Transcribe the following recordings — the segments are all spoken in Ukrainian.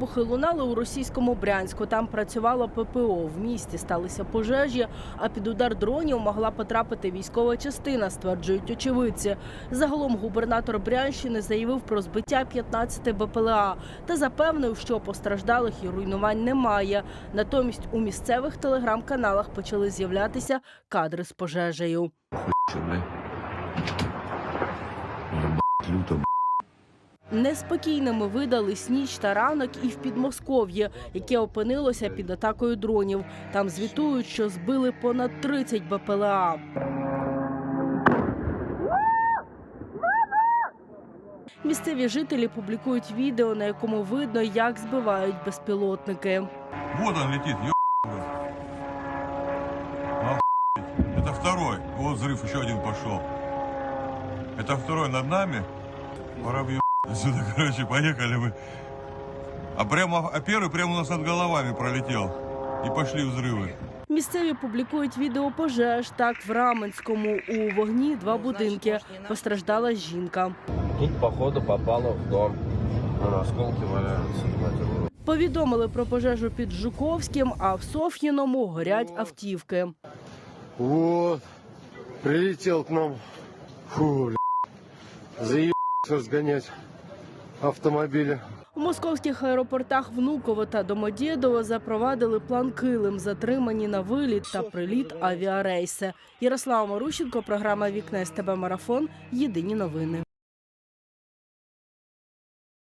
Вибухи лунали у російському Брянську. Там працювало ППО. В місті сталися пожежі, а під удар дронів могла потрапити військова частина, стверджують очевидці. Загалом губернатор Брянщини заявив про збиття 15 БПЛА та запевнив, що постраждалих і руйнувань немає. Натомість у місцевих телеграм-каналах почали з'являтися кадри з пожежею. Че, бля? Ебать, люто, бля. Неспокійними видались ніч та ранок і в Підмосков'ї, яке опинилося під атакою дронів. Там звітують, що збили понад 30 БПЛА. Місцеві жителі публікують відео, на якому видно, як збивають безпілотники. Вот он летит, ё... Охуеть. Это второй. Вот взрыв, еще один пошел. Это второй над нами. Пора в Сюда, короче, поехали мы. А прямо, а первый прямо у нас над головами пролетел. И пошли взрывы. Місцеві публікують відео пожеж. Так в Раменському у вогні два будинки. Постраждала жінка. Тут, походу, попало в дом. Вон осколки валяются. матерые. Повідомили про пожежу під Жуковським, а в Соф'їному горять автівки. Вот, прилетел к нам. Фу, бля. Заеб разгонять автомобили. У московських аеропортах Внуково та Домодєдово запровадили план Килим, затримані на виліт та приліт авіарейси. Ярослава Марущенко, програма Вікне СТБ Марафон. Єдині новини.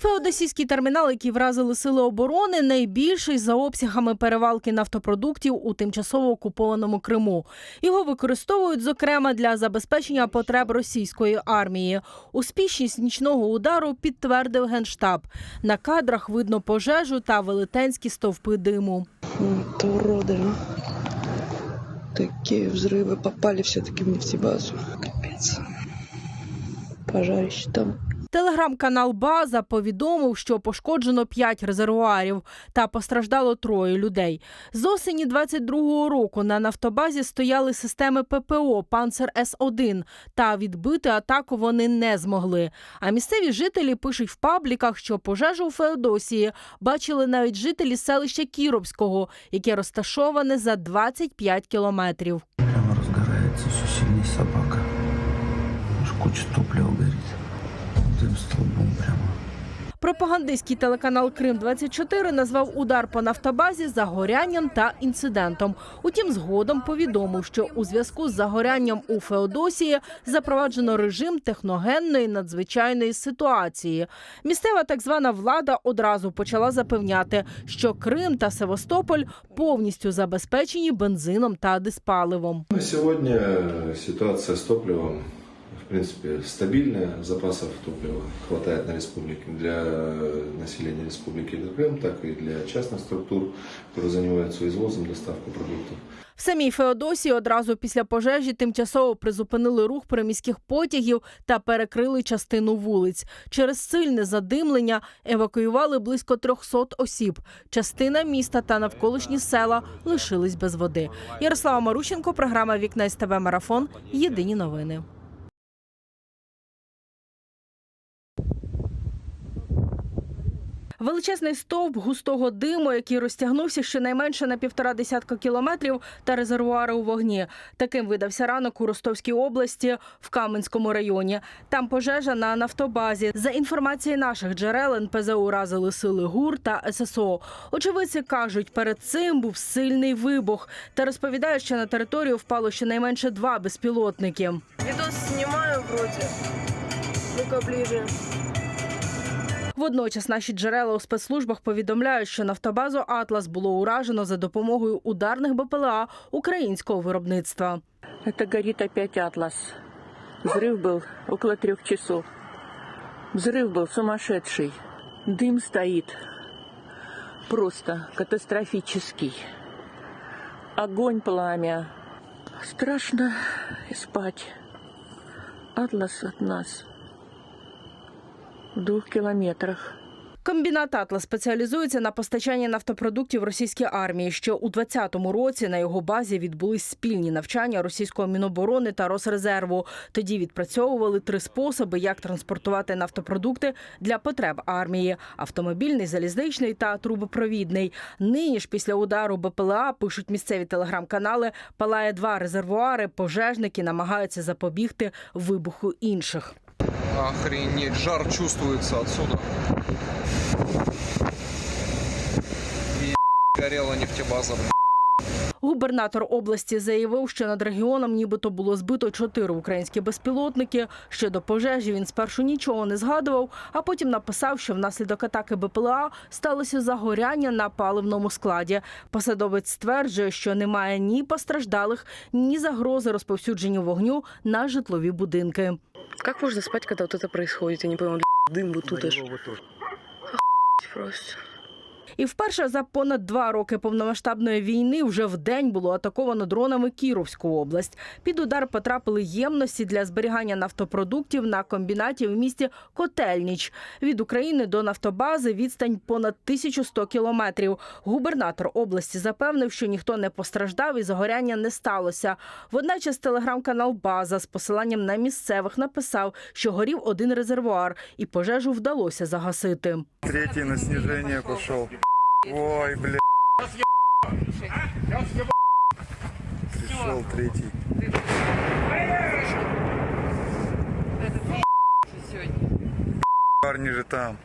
Феодосійський термінал, який вразили сили оборони, найбільший за обсягами перевалки нафтопродуктів у тимчасово окупованому Криму. Його використовують зокрема для забезпечення потреб російської армії. Успішність нічного удару підтвердив генштаб. На кадрах видно пожежу та велетенські стовпи диму. Вот уроды. а. Такие взрывы попали все-таки в нефтебазу. Капец. Пожарище там. Телеграм-канал База повідомив, що пошкоджено 5 резервуарів та постраждало троє людей. З осені 22-го року на нафтобазі стояли системи ППО Панцер С-1, та відбити атаку вони не змогли. А місцеві жителі пишуть в пабліках, що пожежу у Феодосії бачили навіть жителі селища Кіровського, яке розташоване за 25 кілометрів. Прямо разгорается все сильнее собака. Аж куча топлива горит. Дым столбом прямо. Пропагандистський телеканал Крим 24 назвав удар по нафтобазі загорянням та інцидентом. Утім, згодом повідомив, що у зв'язку з загорянням у Феодосії запроваджено режим техногенної надзвичайної ситуації. Місцева так звана влада одразу почала запевняти, що Крим та Севастополь повністю забезпечені бензином та диспаливом. На сегодня э, ситуация с топливом, принципе, стабильная. Запасов топлива хватает на республике для э, населения республики Крым, так и для частных структур, которые занимаются извозом, доставкой продуктов. В самій Феодосії одразу після пожежі тимчасово призупинили рух приміських потягів та перекрили частину вулиць. Через сильне задимлення евакуювали близько 300 осіб. Частина міста та навколишні села лишились без води. Ярослава Марущенко, програма Вікна СТБ Марафон. Єдині новини. Величезний стовп густого диму, який розтягнувся щонайменше на півтора десятка кілометрів, та резервуари у вогні. Таким видався ранок у Ростовській області в Каменському районі. Там пожежа на нафтобазі. За інформацією наших джерел, НПЗ уразили сили ГУР та ССО. Очевидці кажуть, перед цим був сильний вибух та розповідають, що на територію впало щонайменше два безпілотники. Видос снимаю вроде. Ну-ка ближе. Водночас наші джерела у спецслужбах повідомляють, що нафтобазу Атлас було уражено за допомогою ударних БПЛА українського виробництва. Это горит опять «Атлас». Взрыв был около трех часов. Взрыв был сумасшедший. Дым стоит. Просто катастрофический. Огонь, пламя. Страшно спать. «Атлас» от нас в двух километрах. Комбінат Атлас спеціалізується на постачанні нафтопродуктів російській армії. Що у 2020 році на його базі відбулись спільні навчання російського міноборони та Росрезерву. Тоді відпрацьовували три способи, як транспортувати нафтопродукти для потреб армії: автомобільний, залізничний та трубопровідний. Нині ж після удару БПЛА пишуть місцеві телеграм-канали. Палає два резервуари. Пожежники намагаються запобігти вибуху інших. Охренеть, жар чувствуется отсюда. И горела нефтебаза. Губернатор області заявив, що над регіоном нібито було збито чотири українські безпілотники. Щодо пожежі він спершу нічого не згадував, а потім написав, що внаслідок атаки БПЛА сталося загоряння на паливному складі. Посадовець стверджує, що немає ні постраждалих, ні загрози розповсюдженню вогню на житлові будинки. Как можно спать, когда вот это происходит? Я не понимаю, дым вот тут аж. Просто. І вперше за понад два роки повномасштабної війни вже в день було атаковано дронами Кіровську область. Під удар потрапили ємності для зберігання нафтопродуктів на комбінаті в місті Котельніч. Від України до нафтобази відстань понад 1100 кілометрів. Губернатор області запевнив, що ніхто не постраждав і загоряння не сталося. Водночас телеграм-канал База з посиланням на місцевих написав, що горів один резервуар, і пожежу вдалося загасити. Третий на снижение пошел. Ой, бля. Пришел третий. Парни же там.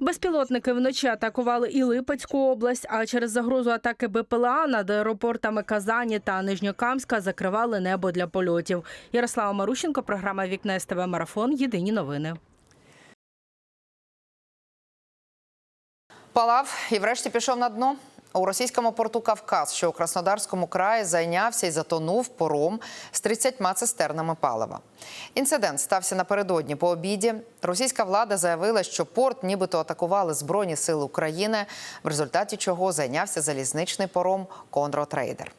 Безпілотники вночі атакували і Липецьку область, а через загрозу атаки БПЛА над аеропортами Казані та Нижньокамська закривали небо для польотів. Ярослава Марущенко, програма Вікне СТБ Марафон. Єдині новини. Палав і врешті пішов на дно. У російському порту Кавказ, що у Краснодарському краї, зайнявся і затонув пором з 30 цистернами палива. Інцидент стався напередодні по обіді. Російська влада заявила, що порт нібито атакували Збройні сили України, в результаті чого зайнявся залізничний пором Конротрейдер.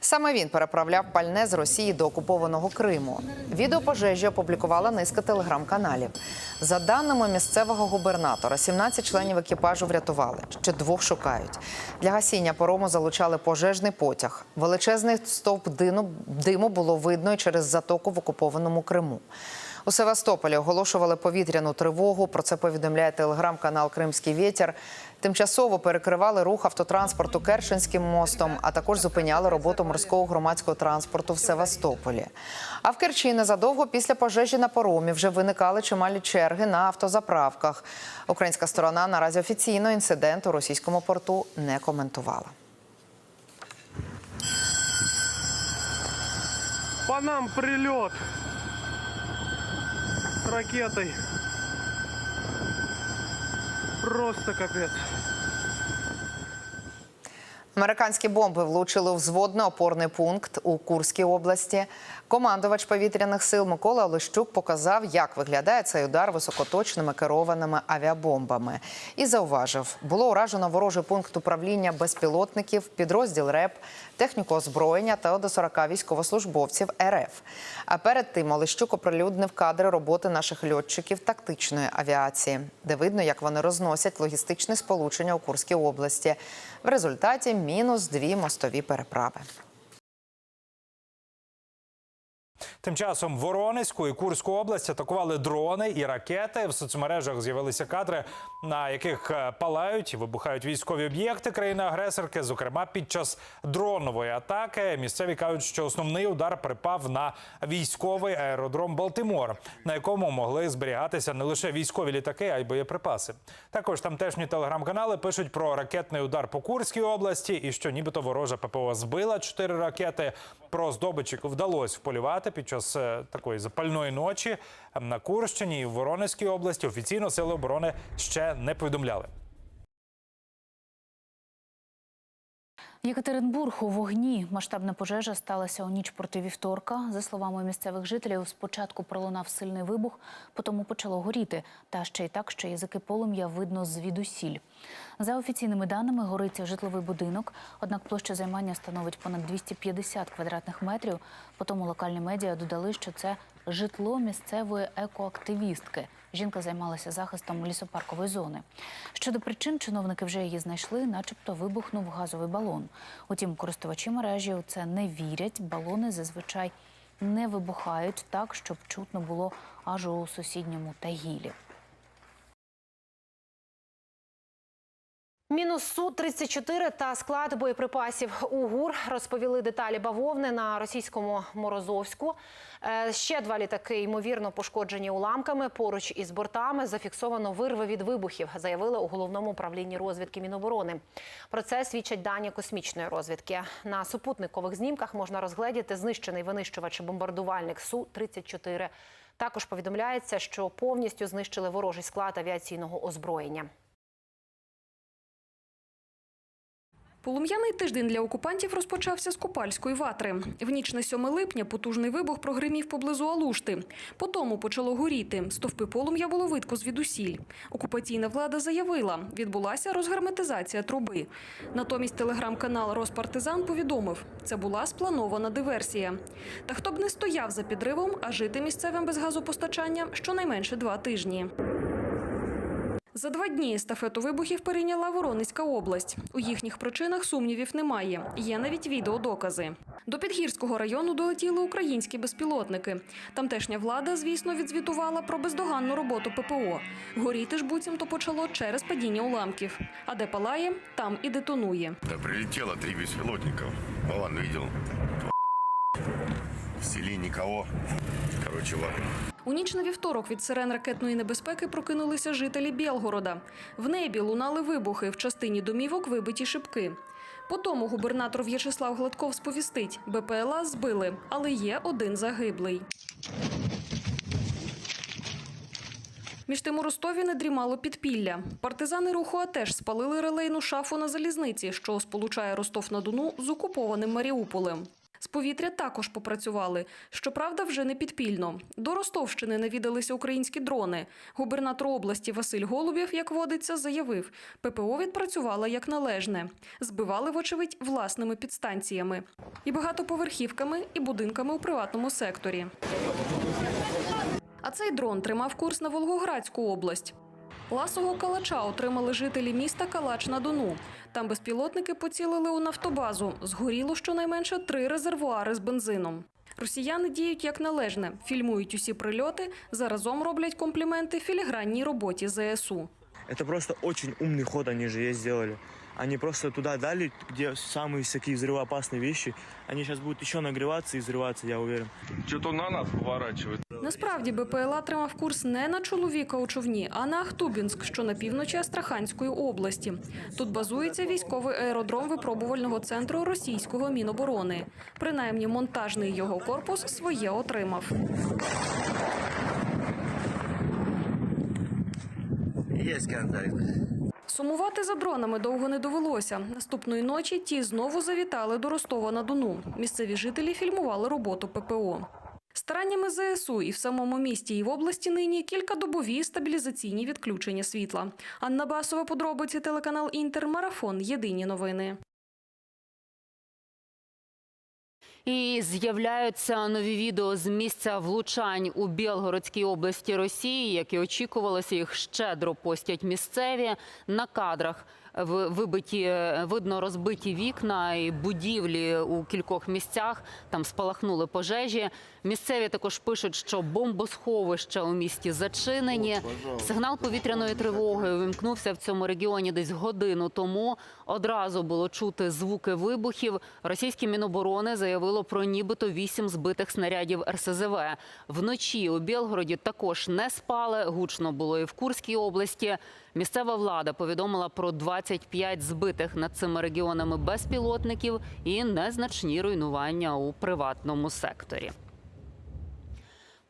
Саме він переправляв пальне з Росії до окупованого Криму. Відео пожежі опублікувала низка телеграм-каналів. За даними місцевого губернатора, 17 членів екіпажу врятували. Ще двох шукають. Для гасіння порому залучали пожежний потяг. Величезний стовп диму було видно і через затоку в окупованому Криму. У Севастополі оголошували повітряну тривогу. Про це повідомляє телеграм-канал Кримський вітер. Тимчасово перекривали рух автотранспорту Керченським мостом, а також зупиняли роботу морського громадського транспорту в Севастополі. А в Керчі незадовго після пожежі на поромі вже виникали чималі черги на автозаправках. Українська сторона наразі офіційно інцидент у російському порту не коментувала. По нам прилет с ракетой. Просто капец. Американські бомби влучили у взводно-опорний пункт у Курській області. Командувач повітряних сил Микола Олещук показав, як виглядає цей удар високоточними керованими авіабомбами. І зауважив, було уражено ворожий пункт управління безпілотників, підрозділ РЕП, техніку озброєння та до 40 військовослужбовців РФ. А перед тим Олещук оприлюднив кадри роботи наших льотчиків тактичної авіації, де видно, як вони розносять логістичне сполучення у Курській області. В результаті мінус дві мостові переправи. Тим часом Воронезьку і Курську область атакували дрони і ракети. В соцмережах з'явилися кадри, на яких е, палають і вибухають військові об'єкти країни-агресорки. Зокрема, під час дронової атаки місцеві кажуть, що основний удар припав на військовий аеродром Балтимор, на якому могли зберігатися не лише військові літаки, а й боєприпаси. Також тамтешні телеграм-канали пишуть про ракетний удар по Курській області і що нібито ворожа ППО збила чотири ракети. Про здобич яку вдалося вполювати під час е, такої запальної ночі на Курщині і в Воронезькій області. Офіційно сили оборони ще не повідомляли. Єкатеринбург у вогні. Масштабна пожежа сталася у ніч проти вівторка. За словами місцевих жителів, спочатку пролунав сильний вибух, потім почало горіти. Та ще й так, що язики полум'я видно звідусіль. За офіційними даними, горить житловий будинок, однак площа займання становить понад 250 квадратних метрів. Потім локальні медіа додали, що це житло місцевої екоактивістки. Жінка займалася захистом лісопаркової зони. Щодо причин, чиновники вже її знайшли, начебто вибухнув газовий балон. Утім, користувачі мережі у це не вірять. Балони зазвичай не вибухають так, щоб чутно було аж у сусідньому Тагілі. Мінус су 34 та склад боєприпасів у ГУР розповіли деталі бавовни на російському Морозовську. Е, Ще два літаки ймовірно пошкоджені уламками. Поруч із бортами зафіксовано вирви від вибухів, заявили у головному управлінні розвідки Міноборони. Про це свідчать дані космічної розвідки. На супутникових знімках можна розгледіти знищений винищувач бомбардувальник су 34 Також повідомляється, що повністю знищили ворожий склад авіаційного озброєння. Полум'яний тиждень для окупантів розпочався з Купальської ватри. В ніч на 7 липня потужний вибух прогримів поблизу Алушти. Потому почало горіти. Стовпи полум'я було видко звідусіль. Окупаційна влада заявила, відбулася розгерметизація труби. Натомість телеграм-канал Роспартизан повідомив, це була спланована диверсія. Та хто б не стояв за підривом, а жити місцевим без газопостачання щонайменше два тижні. За два дні естафету вибухів перейняла Воронезька область. У їхніх причинах сумнівів немає. Є навіть відеодокази. До Підгірського району долетіли українські безпілотники. Тамтешня влада, звісно, відзвітувала про бездоганну роботу ППО. Горіти ж буцімто почало через падіння уламків. А де палає, там і детонує. Да прилетело три беспилотников. Вон, видел. В селе никого. Короче, ладно. У ніч на вівторок від сирен ракетної небезпеки прокинулися жителі Білгорода. В небі лунали вибухи, в частині домівок вибиті шибки. Потому губернатор В'ячеслав Гладков сповістить, БПЛА збили, але є один загиблий. Між тим у Ростові не дрімало підпілля. Партизани руху АТЕШ спалили релейну шафу на залізниці, що сполучає Ростов-на-Дону з окупованим Маріуполем. З повітря також попрацювали. Щоправда, вже не підпільно. До Ростовщини навідалися українські дрони. Губернатор області Василь Голубєв, як водиться, заявив, ППО відпрацювала як належне. Збивали, вочевидь, власними підстанціями. І багатоповерхівками, і будинками у приватному секторі. А цей дрон тримав курс на Волгоградську область. Ласого калача отримали жителі міста Калач на Дону. Там безпілотники поцілили у нафтобазу. Згоріло щонайменше три резервуари з бензином. Росіяни діють як належне, фільмують усі прильоти, заразом роблять компліменти філігранній роботі ЗСУ. Це просто очень умний ход вони ж є ей сделали. Они просто туда дали, где самые такие взрывоопасные вещи. Они сейчас будут еще нагреваться и взрываться, я уверен. Что-то на нас поворачивает. Насправді БПЛА тримав курс не на чоловіка у човні, а на Ахтубінськ, що на півночі Астраханської області. Тут базується військовий аеродром випробувального центру російського міноборони. Принаймні, монтажний його корпус своє отримав. Есть контакт. Сумувати за дронами довго не довелося. Наступної ночі ті знову завітали до Ростова на Дону. Місцеві жителі фільмували роботу ППО. Стараннями ЗСУ і в самому місті, і в області нині кількадобові стабілізаційні відключення світла. Анна Басова, подробиці, телеканал Інтер, Марафон. Єдині новини. І з'являються нові відео з місця влучань у Білгородській області Росії, як і очікувалося, їх щедро постять місцеві на кадрах. Вибиті видно розбиті вікна і будівлі у кількох місцях. Там спалахнули пожежі. Місцеві також пишуть, що бомбосховища у місті зачинені. Сигнал повітряної тривоги увімкнувся в цьому регіоні десь годину тому. Одразу було чути звуки вибухів. Російське міноборони заявило про нібито вісім збитих снарядів РСЗВ. Вночі у Білгороді також не спали. Гучно було і в Курській області. Місцева влада повідомила про 25 збитих над цими регіонами безпілотників і незначні руйнування у приватному секторі.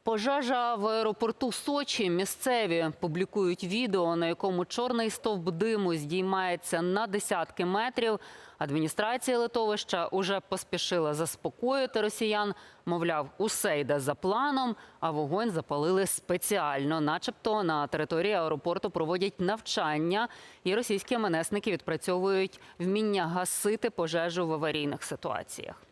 Пожежа в аеропорту Сочі. Місцеві публікують відео, на якому чорний стовп диму здіймається на десятки метрів. Адміністрація литовища уже поспішила заспокоїти росіян. Мовляв, усе йде за планом, а вогонь запалили спеціально, начебто на території аеропорту проводять навчання, і російські МНСники відпрацьовують вміння гасити пожежу в аварійних ситуаціях.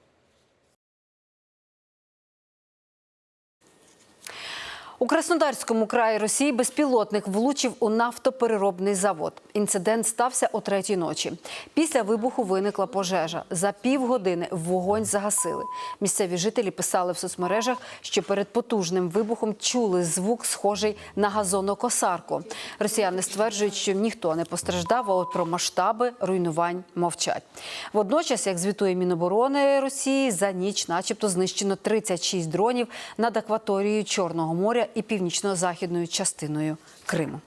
У Краснодарському краї Росії безпілотник влучив у нафтопереробний завод. Інцидент стався о третій ночі. Після вибуху виникла пожежа. За півгодини вогонь загасили. Місцеві жителі писали в соцмережах, що перед потужним вибухом чули звук, схожий на газонокосарку. Росіяни стверджують, що ніхто не постраждав, а от про масштаби руйнувань мовчать. Водночас, як звітує Міноборони Росії, за ніч, начебто, знищено 36 дронів над акваторією Чорного моря і північно-західною частиною Криму.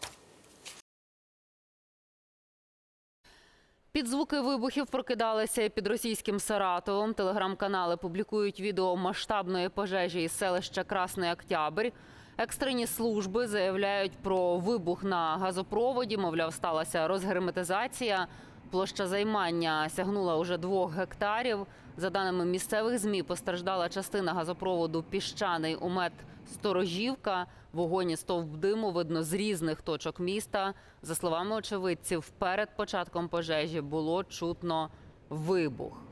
Під звуки вибухів прокидалися під російським Саратовом. Телеграм-канали публікують відео масштабної пожежі із селища Красний Октябрь. Екстрені служби заявляють про вибух на газопроводі. Мовляв, сталася розгерметизація. Площа займання сягнула уже двох гектарів. За даними місцевих змі, постраждала частина газопроводу Піщаний умет Сторожівка. Вогонь і стовп диму видно з різних точок міста. За словами очевидців, перед початком пожежі було чутно вибух.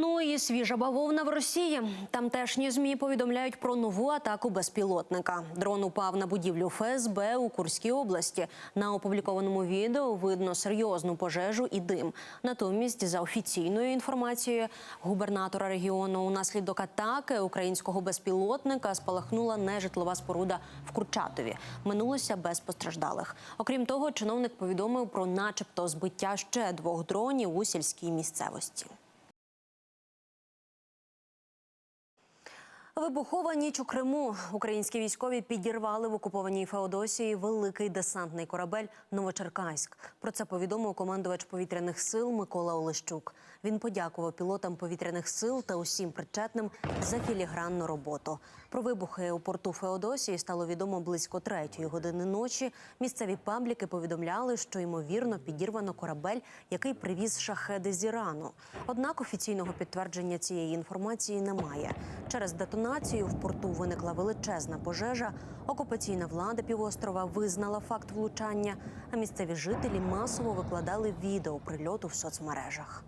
Ну і свіжа бавовна в Росії. Тамтешні змі повідомляють про нову атаку безпілотника. Дрон упав на будівлю ФСБ у Курській області. На опублікованому відео видно серйозну пожежу і дим. Натомість, за офіційною інформацією губернатора регіону, унаслідок атаки українського безпілотника спалахнула нежитлова споруда в Курчатові. Минулося без постраждалих. Окрім того, чиновник повідомив про, начебто, збиття ще двох дронів у сільській місцевості. Вибухова ніч у Криму. Українські військові підірвали в окупованій Феодосії великий десантний корабель Новочеркаськ. Про це повідомив командувач повітряних сил Микола Олещук. Він подякував пілотам повітряних сил та усім причетним за філігранну роботу. Про вибухи у порту Феодосії стало відомо близько третьої години ночі. Місцеві пабліки повідомляли, що ймовірно підірвано корабель, який привіз шахеди з Ірану. Однак офіційного підтвердження цієї інформації немає. Через детонацію в порту виникла величезна пожежа. Окупаційна влада півострова визнала факт влучання, а місцеві жителі масово викладали відео прильоту в соцмережах.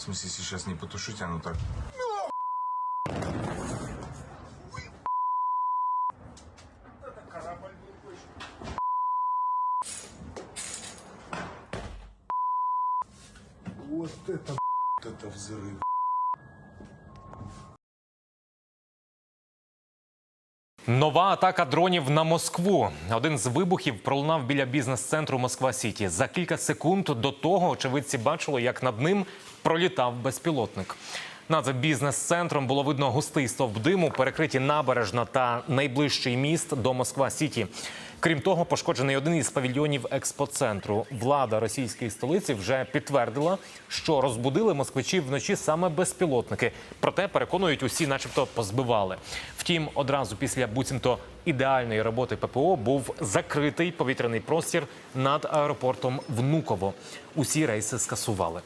В смысле, сейчас не потушить, оно так... Нова атака дронів на Москву. Один з вибухів пролунав біля бізнес-центру Москва Сіті. За кілька секунд до того очевидці бачили, як над ним пролітав безпілотник. Над бізнес-центром було видно густий стовп диму, перекриті набережна та найближчий міст до Москва Сіті. Крім того, пошкоджений один із павільйонів експоцентру. Влада російської столиці вже підтвердила, що розбудили москвичів вночі саме безпілотники. Проте переконують, усі, начебто, позбивали. Втім, одразу після буцімто ідеальної роботи ППО був закритий повітряний простір над аеропортом Внуково. Усі рейси скасували.